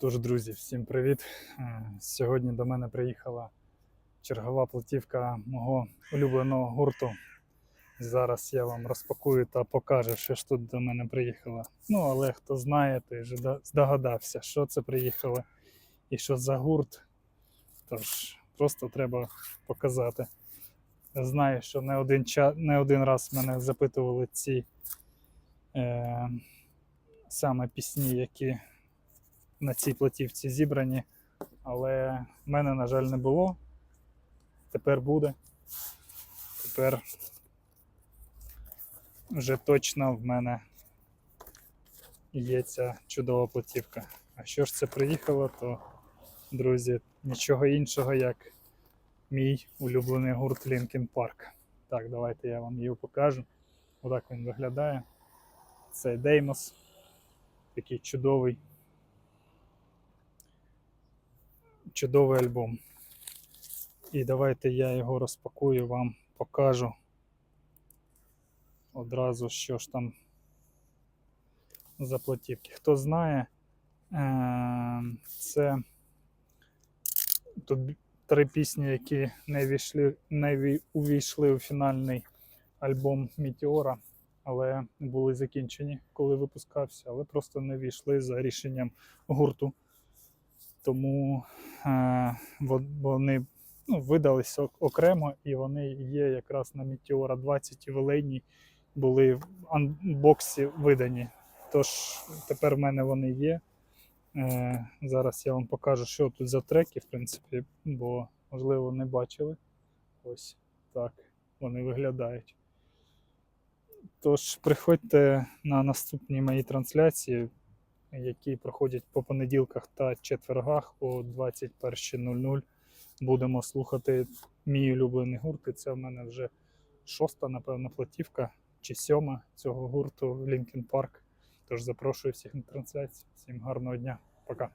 Тож, друзі, всім привіт! Е, Сьогодні до мене приїхала чергова платівка мого улюбленого гурту. Зараз я вам розпакую та покажу, що ж тут до мене приїхало. Ну, але хто знає, той вже здогадався, що це приїхало і що за гурт. Тож просто треба показати. Знаю, що не один, ча... не один раз мене запитували ці е... саме пісні, які на цій платівці зібрані, але в мене, на жаль, не було. Тепер буде. Тепер вже точно в мене є ця чудова платівка. А що ж це приїхало, то, друзі, нічого іншого, як мій улюблений гурт Linkin Park. Так, давайте я вам його покажу. Отак він виглядає. Це Деймос. Такий чудовий чудовий альбом. І давайте я його розпакую, вам покажу одразу, що ж там за платівки. Хто знає, е, це тут три пісні, які не війшли, не увійшли у фінальний альбом Мітіора, але були закінчені, коли випускався, але просто не війшли за рішенням гурту тому е, вони ну, видались ок- окремо і вони є якраз на Meteora 20 і Веленій були в анбоксі видані. Тож тепер в мене вони є. Е, зараз я вам покажу, що тут за треки, в принципі, бо, можливо, не бачили. Ось так вони виглядають. Тож приходьте на наступні мої трансляції які проходять по понеділках та четвергах о 21.00. Будемо слухати мій улюблений гурт. І це в мене вже шоста, напевно, платівка чи сьома цього гурту Linkin Park. Тож запрошую всіх на трансляцію. Всім гарного дня. Пока.